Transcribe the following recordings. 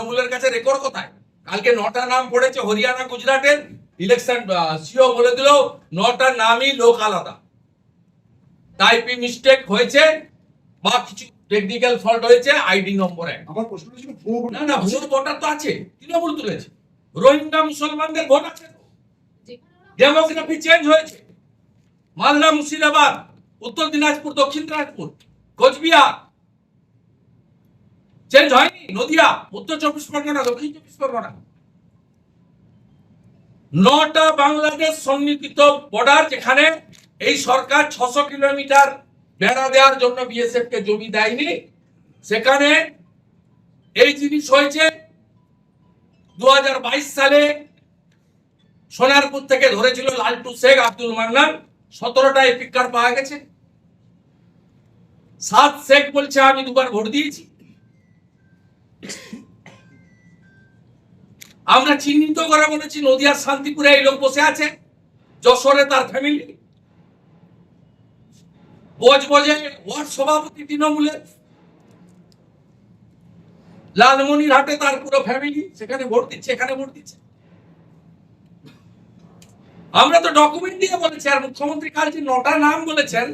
তৃণমূলের কাছে রেকর্ড কোথায়? কালকে নটা নাম পড়েছে হরিয়ানা গুজরাটের ইলেকশন সিও বলে দিল নটা নামই লোক আলাদা। টাইপি মিস্টেক হয়েছে? বা কিছু টেকনিক্যাল ফল্ট হয়েছে? আইডি নম্বর আমার প্রশ্ন ছিল না না ভোট ভোটার তো আছে। তৃণমূল তুলেছে। রোহিঙ্গা মুসলমানদের ভোট আছে ডেমোগ্রাফি চেঞ্জ হয়েছে। মালদা মুর্শিদাবাদ উত্তর দিনাজপুর দক্ষিণ দিনাজপুর কোচবিহার চেঞ্জ হয়নি। নদিয়া, উত্তর চব্বিশ পরগনা, দক্ষিণ চব্বিশ পরগনা। নটা বাংলাদেশ সন্নিহিত বর্ডার যেখানে এই সরকার ছশো কিলোমিটার বেড়া দেওয়ার জন্য বিএসএফ কে জমি দেয়নি। সেখানে এই জিনিস হয়েছে দু হাজার বাইশ সালে সোনারপুর থেকে ধরেছিল লালটু শেখ আব্দুল মান্নান। সতেরোটা এপিক কার্ড পাওয়া গেছে। সাত শেখ বলছে, আমি দুবার ভোট দিয়েছি। আমরা চিহ্নিত করে বলেছি নদিয়ার শান্তিপুরে এই লোক বসে আছে, যশোরে তার ফ্যামিলি বোঝে ওয়ার্ড সভাপতি তৃণমূলের লালমনির হাটে তার পুরো ফ্যামিলি সেখানে ভোট দিচ্ছে, এখানে ভোট দিচ্ছে। আমরা তো ডকুমেন্ট দিয়ে বলেছি, আর মুখ্যমন্ত্রী কাল যে নটা নাম বলেছেন,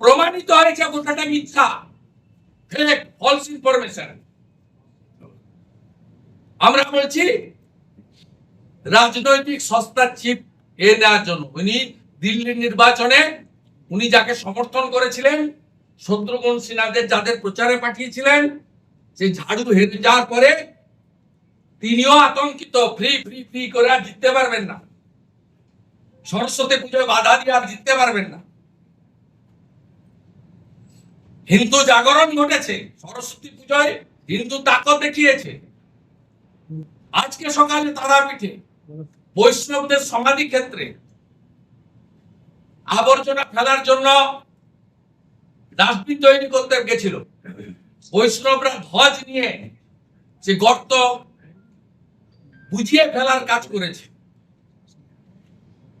প্রমাণিত হয়েছে গোটাটা মিথ্যা। ফলস ইনফরমেশন আমরা বলছি, রাজনৈতিক সস্তার চিপ এ নেওয়ার জন্য। উনি দিল্লির নির্বাচনে, উনি যাকে সমর্থন করেছিলেন, শত্রুঘ্ন সিনহাদের যাদের প্রচারে পাঠিয়েছিলেন, সেই ঝাড়ু হেরে যাওয়ার পরে তিনিও আতঙ্কিত ফ্রি ফ্রি ফ্রি করে আর জিততে পারবেন না। সরস্বতী পুজোয় বাধা দিয়ে আর জিততে পারবেন না। হিন্দু জাগরণ ঘটেছে। সরস্বতী পুজোয় হিন্দু তাকত দেখিয়েছে। আজকে সকালে তারাপীঠে বৈষ্ণবদের সমাধি ক্ষেত্রে আবর্জনা ফেলার জন্য ডাস্টবিন তৈরি করতে গেছিল। বৈষ্ণবরা ধ্বজ নিয়ে যে গর্ত বুঝিয়ে ফেলার কাজ করেছে।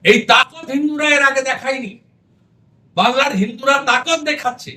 এই তাকত হিন্দুরা এর আগে দেখায়নি। বাংলার হিন্দুরা তাকত দেখাচ্ছে।